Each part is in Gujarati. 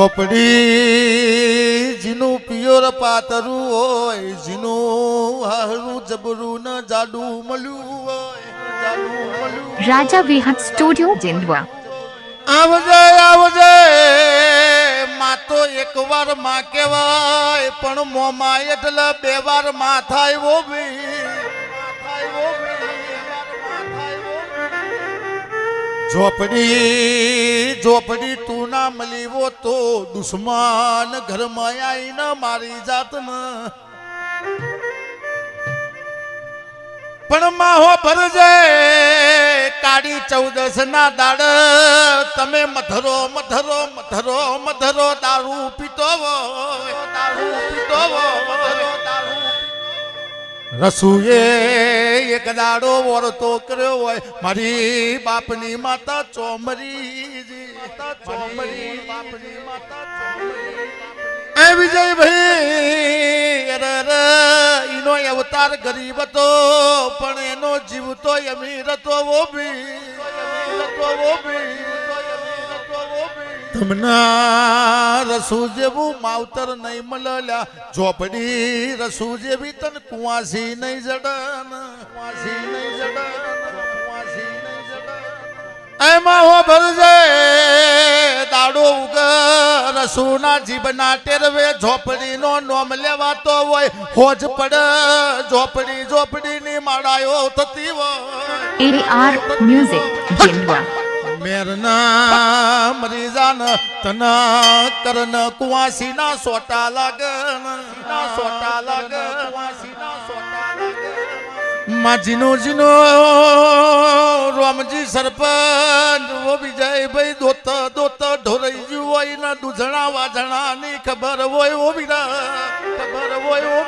ઝોપડી જીનું પિયોર પાતરું હોય જીનું હારું જબરું ન જાડું મળ્યું હોય રાજા વિહત સ્ટુડિયો જિંદવા આવજે આવજે માં તો એક વારમાં કહેવાય પણ મોમાં એટલે બે વારમાં થાય વો ભી. ઝોપડી ઝોપડી તું ના મલીવો તો દુશ્મન ઘરમાં આવીને મારી જાત પણ માહો ભરજે, કાળી ચૌદસ ના દાડ તમે મધરો મધરો મધરો મધરો દારૂ પીતો રસુએ એક દાડો વરતો કર્યો હોય, મારી બાપની માતા ચોમરી ચોમરી બાપની માતા એ વિજયભાઈ એનો અવતાર ગરીબ હતો, પણ એનો જીવતો અમીર હતો વો ભી હતો, વો ભી. તમને રસુ જેવું માવતર નહીં મળ્યા ઝોપડી રસુ જેવી તન કુવાસી નહીં જડન કુવાસી નહીં જડન કુવાસી નહીં જડન. એમાં હો ભરજે દાડો ઉગ રસુના જીભના ટેરવે ઝોપડીનો નોમ લેવાતો હોય. હોજ પડ ઝોપડી ઝોપડીની માળાયો થતી હોય. મ્યુઝિક મેરના મરીજાન તન કરન કુવાસી સોટા લાગન ના સોટા લાગન કુવાસી ના સોટા લાગન. માં જીનો જીનો રોમજી સરપંચ ઓ વિજયભાઈ દોત દોત ઢોરઈ ગયું હોય ને દૂધણા વાજણા ની ખબર હોય ઓ ખબર હોય ઓ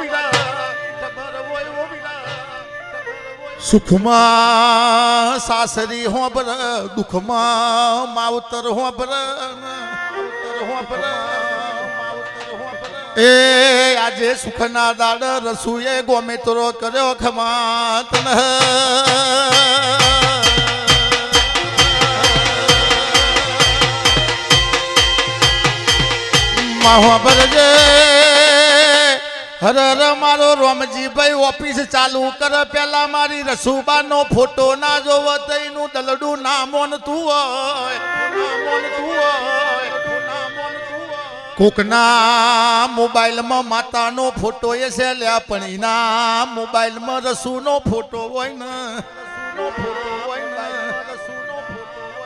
સુખમાં સાસરી હોબર દુઃખમાં માવતર હોબર એ આજે સુખના દાડ રસુએ ગોમે તરો કર્યો ખમાત માહોબર જે હર અરે મારો રોમજીભાઈ ઓફિસ ચાલુ કર પેલા મારી રસુબાનો ફોટો ના જોવ તઈનું દલડું ના મોનતું હોય ના હોય, ના મોનતું હોય. કોકના મોબાઈલમાં માતાનો ફોટો એ છે લ્યા પણ એના મોબાઈલમાં રસુનો ફોટો હોય ને ફોટો હોય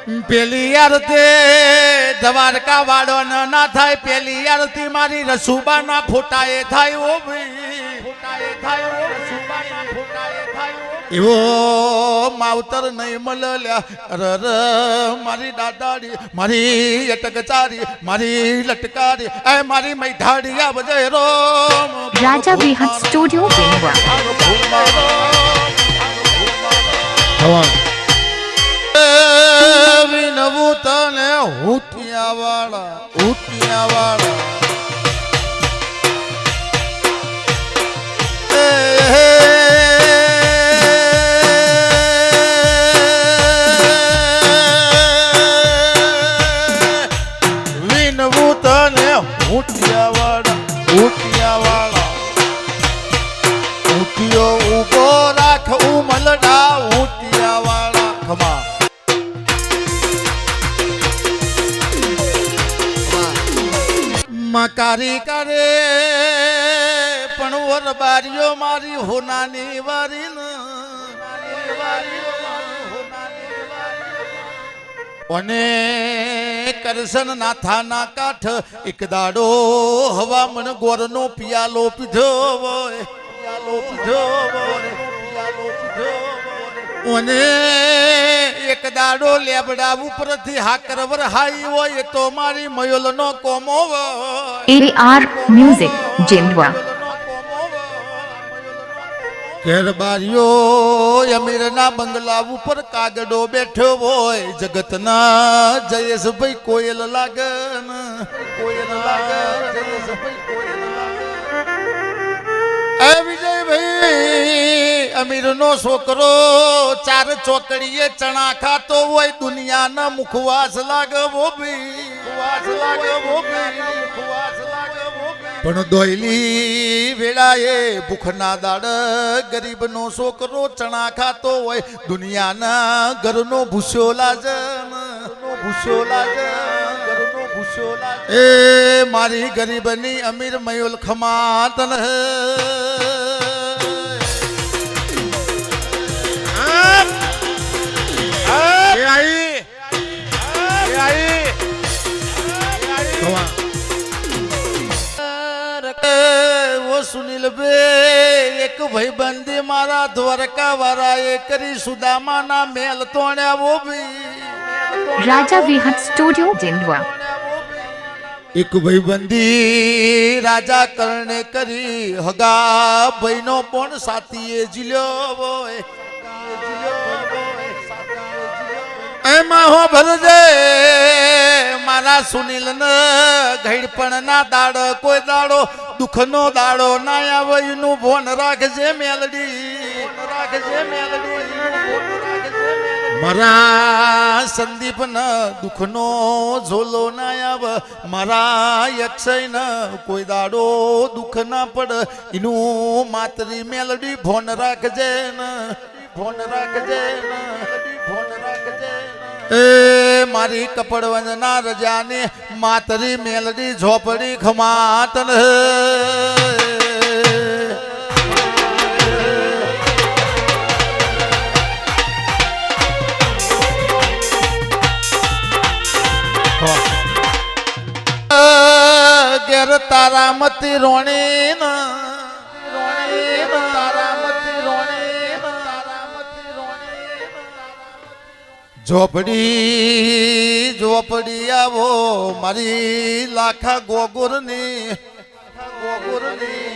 પેલી આરતી દ્વારકા વાળો ના થાય પેલી આરતી મારી રસુબા ના ફોટા એ થાય ઓ એવો માવતર નહીં મળ્યા ર અરે, મારી દાદાડી મારી અટકચારી મારી લટકારી એ મારી મૈઠાડી આ બધે રોમ. રાજા વિહત સ્ટુડિયો જેન્ડવા વિનવું તને વાળા હુતિયા વાળા. કરે પણ વર બારીઓ મારી હોનાની વારી અને કરશન નાથાના કાઠ, એક દાડો હવામણ ગોરનો પિયાલો પીધો પિયાલો પીધો પિયાલો પીધો અને એક દાડો લેબડા ઉપરથી હાકર વરહાઈ હોય તો મારી મયોલનો કોમો હોય એરી આર મ્યુઝિક જેન્ડવા ઘેરબારીઓ અમીરના બંગલા ઉપર કાગડો બેઠો હોય. જગતના જયેશભાઈ કોયલ લાગન. કોયલ લાગે જયેશભાઈ કોયલ લાગન. એ વિજયભાઈ અમીરનો છોકરો, ચાર ચોકડીએ ચણા ખાતો હોય, દુનિયાના મુખવાસ લાગવો ભી. મુખવાસ લાગવો ભી, મુખવાસ પણ દોયલી વેળાએ ભૂખના દાડ ગરીબનો છોકરો ચણા ખાતો હોય, દુનિયાના ઘરનો ભૂસ્યો લાજન ભૂસ્યો લાજન ઘરનો ભૂસ્યો લાજન એ મારી ગરીબની અમીર મયુલ ખમાતન એ ઓ સુનિલ બે એક ભાઈબંધી મારા દ્વારકા વાળાએ કરી સુદામાના મેલ તોણ્યા ભી રાજા વિહત સ્ટુડિયો Jindwa. એક ભાઈબંધી રાજા કરણે કરી હગા ભાઈનો પણ સાથીએ જીલ્યો હોય એમાં હો ભરજે? મારા સુનિલ ન ઘડપણ ના દાડ, કોઈ દાડો દુઃખ નો દાડો ના આવે, એનું ભોન રાખજે મેલડી. રાખજે મેલડી મારા સંદીપ ન દુઃખ નો ઝોલો ના આવ, મારા યક્ષય ન કોઈ દાડો દુઃખ ના પડ, એનું માતરી મેલડી ભોન રાખજે ન, ભોન રાખજે ન, ભોન એ મારી કપડવંજના રજાની માતરી મેલડી ઝોપડી ખમાતન ઘેર તારા મતી રોણી ઝોપડી ઝોપડી આવો, મારી લાખા ગોગુરની ગોગુરની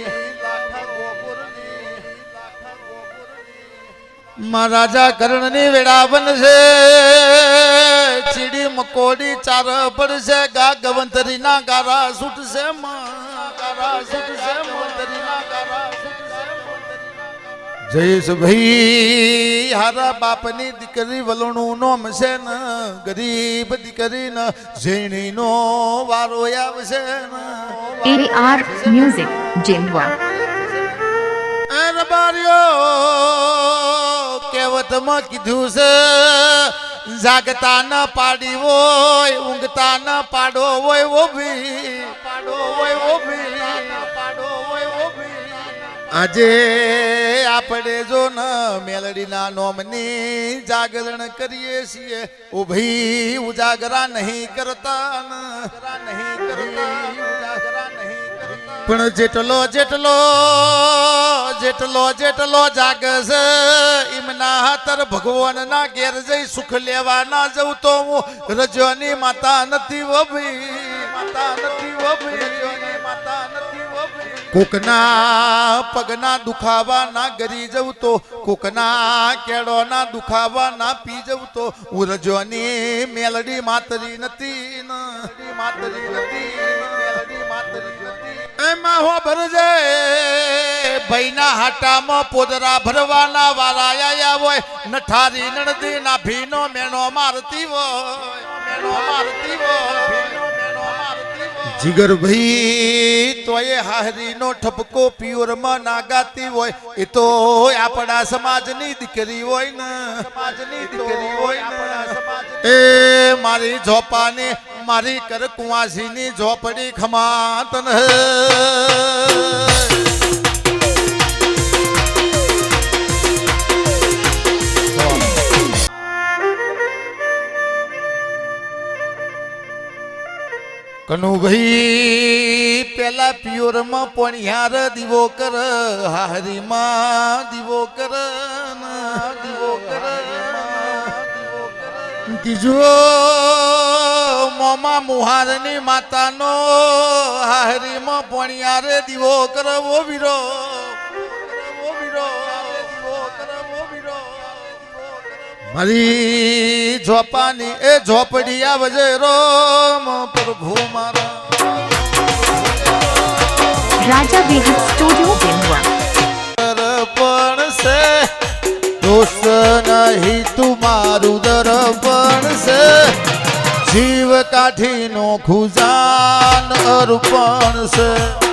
મહારાજા કરણની વેળા છે ચીડી મકોડી ચાર પડશે ગા ગવંતરી ના ગારા છૂટશે ગારા છૂટશે મંતરી ના ગારા છૂટશે જયેશ ભાઈ હારા બાપની દીકરી વલણું નોમ છે ને ગરીબ દીકરી ને ઝીણી નો વારો આવશે AR Music Jindwa. અરબારીઓ કહેવતમાં કીધું છે જાગતા ન પાડી હોય ઊંઘતા ન પાડો હોય ઓભી પાડો હોય ઓ ભી પાડો હોય ઓ ભી આજે આપણે જો ન મેલડીના નોમની જાગરણ કરીએ છીએ ઊભી ઉજાગરા નહીં કરતા નહીં કરતા પણ જેટલો જેટલો જેટલો જેટલો જાગશે એમના હાથર ભગવાનના ઘેર જઈ સુખ લેવા ના જવું તો હું રજોની માતા નથી વભી, માતા નથી વભી. કોકના પગના દુખાવા ના ગરી જવતો કોકના કેળોના દુખાવા ના પી જવતો હું રજોની મેલડી માતરી નથી માતરી નથી માતરી નથી એમાં હો ભરજે ભાઈના હાટામાં પોદરા ભરવાના વાળા આયા હોય, નઠારી નણદી ના ભીનો મેણો મારતી હોય, મેણો મારતી હોય મારતી હોય જીગર ભાઈ, તોય હાહરીનો ઠપકો પિયોરમાં ના ગાતી હોય. એ તો આપણા સમાજની દીકરી હોય ને. સમાજની દીકરી હોય એ મારી ઝોપાની, મારી કર કુંવાસીની ઝોપડી ખમાતન હે. કનુભાઈ, પેલા પિયોરમાં પણિયાર દીવો કર, હાહરીમાં દીવો કર દીવો કર કીજો, મોમાં મુહારની માતાનો હાહરીમાં યાર દીવો કરવો વીરો મારી ઝોપાની એ ઝોપડી આવજે રોમ પ્રભુ મારા. રાજા Vihat સ્ટુડિયો Jindwa. દર્પણ છે દોષ નહીં તું મારું દર્પણ છે. જીવ કાઠીનો ખુજાન અર્પણ છે.